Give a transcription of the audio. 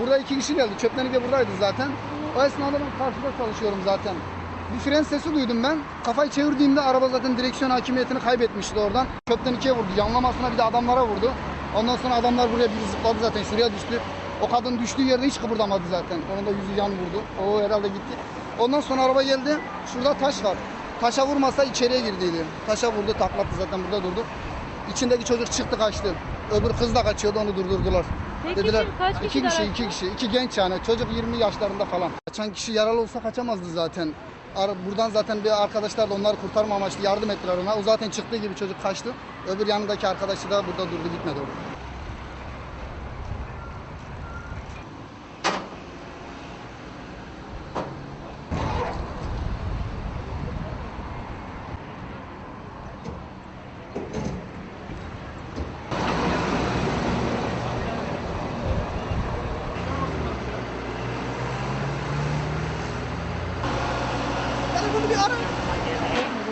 Burada iki kişi geldi. Çöplenike buradaydı zaten. O esnada ben karşıda çalışıyorum zaten. Bir fren sesi duydum ben. Kafayı çevirdiğimde araba zaten direksiyon hakimiyetini kaybetmişti oradan. Çöpten ikiye vurdu. Yanlamasına bir de adamlara vurdu. Ondan sonra adamlar buraya biri zıpladı zaten. Şuraya düştü. O kadın düştüğü yerde hiç kıpırdamadı zaten. Onun da yüzü yan vurdu. O herhalde gitti. Ondan sonra araba geldi. Şurada taş var. Taşa vurmasa içeriye girdiydi. Taşa vurdu taklattı zaten burada durdu. İçindeki çocuk çıktı kaçtı. Öbür kız da kaçıyordu onu durdurdular. Peki Dediler şimdi kaç kişi iki kişi, iki kişi, iki genç yani. Çocuk 20 yaşlarında falan. Kaçan kişi yaralı olsa kaçamazdı zaten. Ar- Buradan zaten bir arkadaşlar da onları kurtarma amaçlı yardım ettiler ona. O zaten çıktığı gibi çocuk kaçtı. Öbür yanındaki arkadaşı da burada durdu gitmedi o. bunu bir arayın.